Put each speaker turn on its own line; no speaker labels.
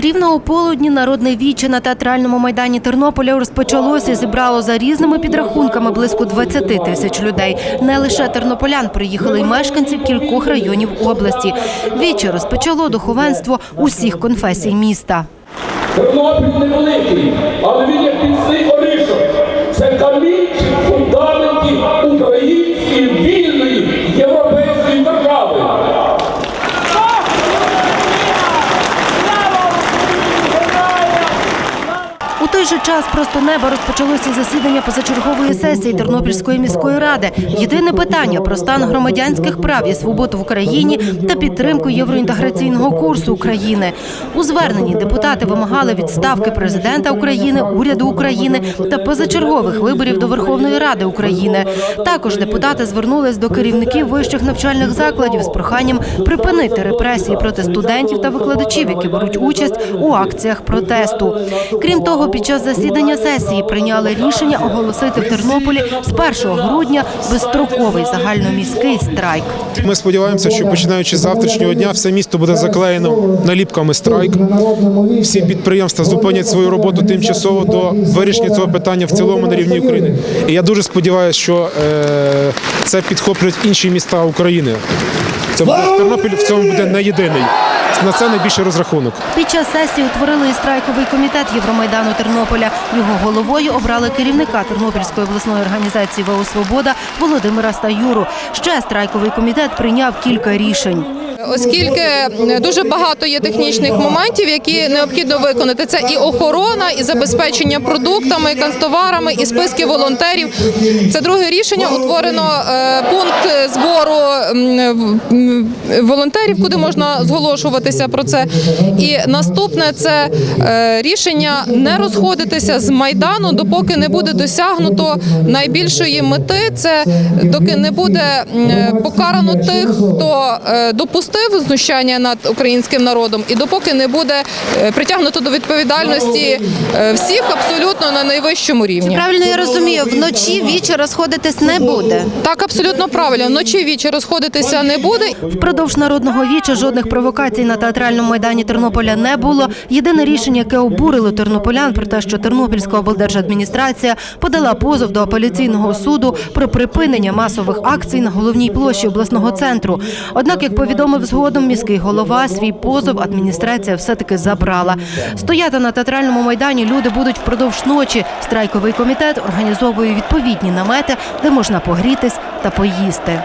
Рівно у полудні народне віче на театральному майдані Тернополя розпочалося і зібрало за різними підрахунками близько 20 тисяч людей. Не лише тернополян приїхали й мешканці кількох районів області. Віче розпочало духовенство усіх конфесій міста.
Тернопіль невеликий, але він як міцний оришок. Це камінчик фундаментів
той же час просто неба розпочалося засідання позачергової сесії Тернопільської міської ради. Єдине питання про стан громадянських прав і свобод в Україні та підтримку євроінтеграційного курсу України. У зверненні депутати вимагали відставки президента України, уряду України та позачергових виборів до Верховної Ради України. Також депутати звернулись до керівників вищих навчальних закладів з проханням припинити репресії проти студентів та викладачів, які беруть участь у акціях протесту. Крім того, під час засідання сесії прийняли рішення оголосити в Тернополі з 1 грудня безстроковий загальноміський страйк.
Ми сподіваємося, що починаючи з завтрашнього дня все місто буде заклеєно наліпками страйк. Всі підприємства зупинять свою роботу тимчасово до вирішення цього питання в цілому на рівні України. І я дуже сподіваюся, що е, це підхоплять інші міста України. Це Тернопіль в цьому буде не єдиний. На це найбільший розрахунок.
Під час сесії утворили і страйковий комітет Євромайдану Тернополя. Його головою обрали керівника Тернопільської обласної організації ВО Свобода Володимира Стаюру. Ще страйковий комітет прийняв кілька рішень.
Оскільки дуже багато є технічних моментів, які необхідно виконати. Це і охорона, і забезпечення продуктами, і канцтоварами, і списки волонтерів. Це друге рішення. Утворено е, пункт збору волонтерів, куди можна зголошуватися про це. І наступне це е, рішення не розходитися з майдану, допоки не буде досягнуто найбільшої мети. Це доки не буде покарано тих, хто е, допустив знущання над українським народом, і допоки не буде е, притягнуто до відповідальності е, всіх абсолютно на найвищому рівні.
Правильно я розумію, вночі вічі розходитись не буде.
Так, абсолютно правильно. Вночі вічі розходитися не буде.
Впродовж народного віча жодних провокацій на театральному майдані Тернополя не було. Єдине рішення, яке обурило тернополян, про те, що Тернопільська облдержадміністрація подала позов до апеляційного суду про припинення масових акцій на головній площі обласного центру. Однак, як повідомив згодом міський голова, свій позов адміністрація все-таки забрала. Стояти на театральному майдані люди будуть впродовж ночі. Страйковий комітет організовує відповідні намети, де можна погрітись та поїсти.